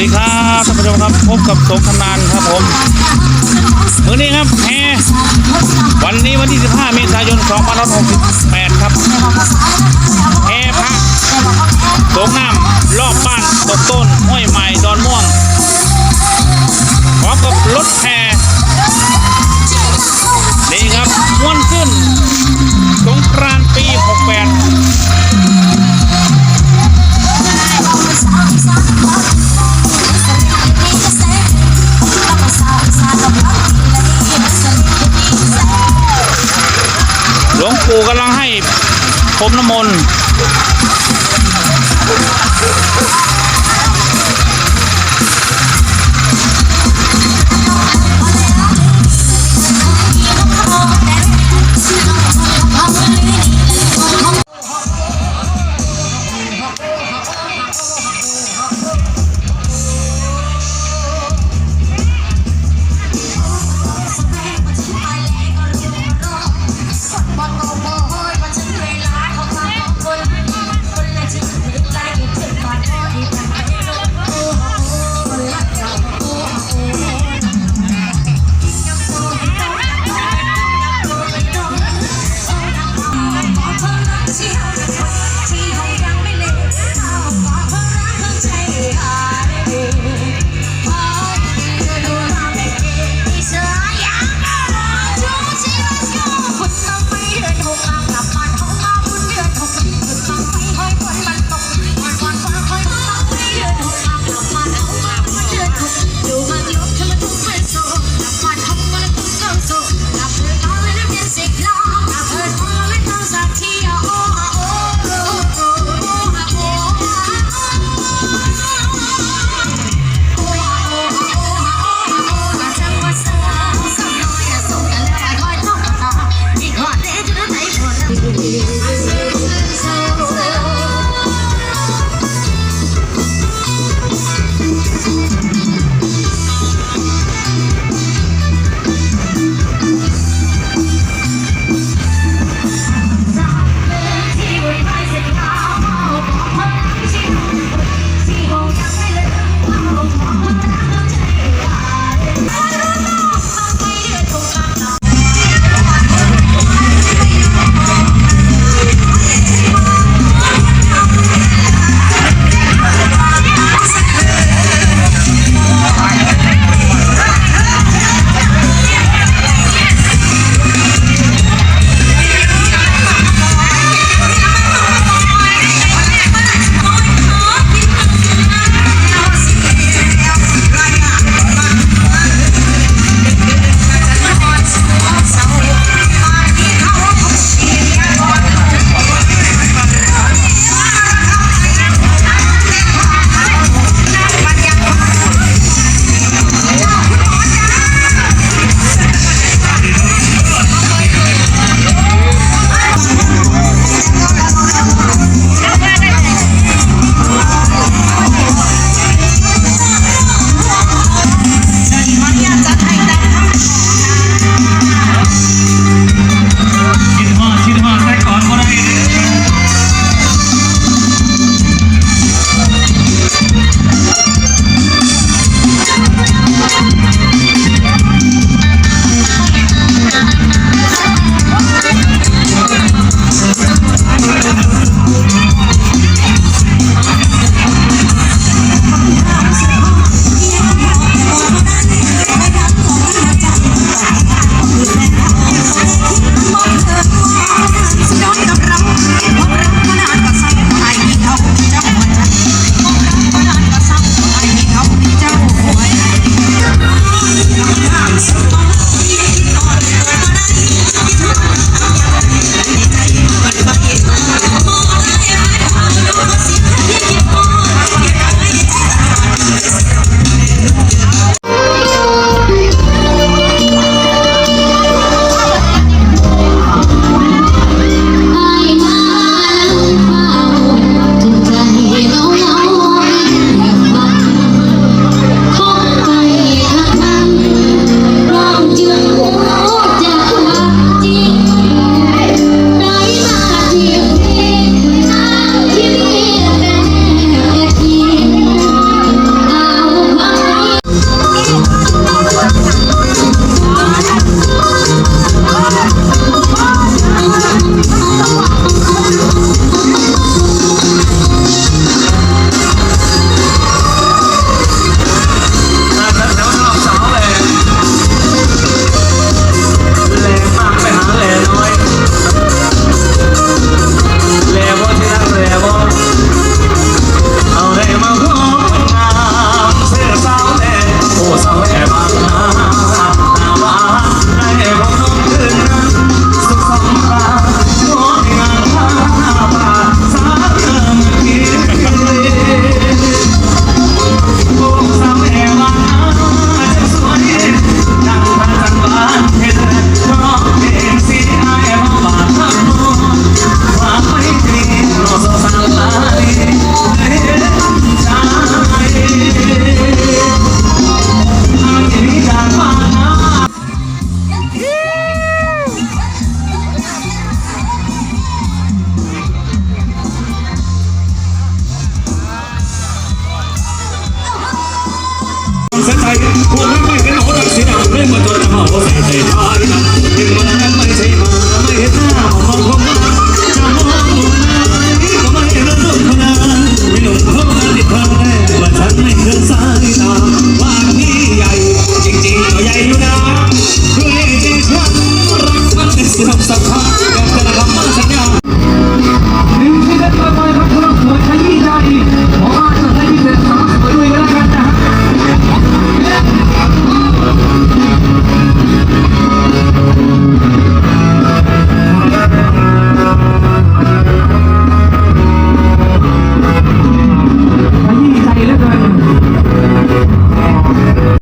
ดีครับท่านผู้ชมครับพบกับสงคำนานครับผมมื้อนี้ครับแฮวันนี้วันที่ 15 เมษายน 2568 ครับแฮ หลวงปู่กำลังให้พรมน้ำมนต์ high.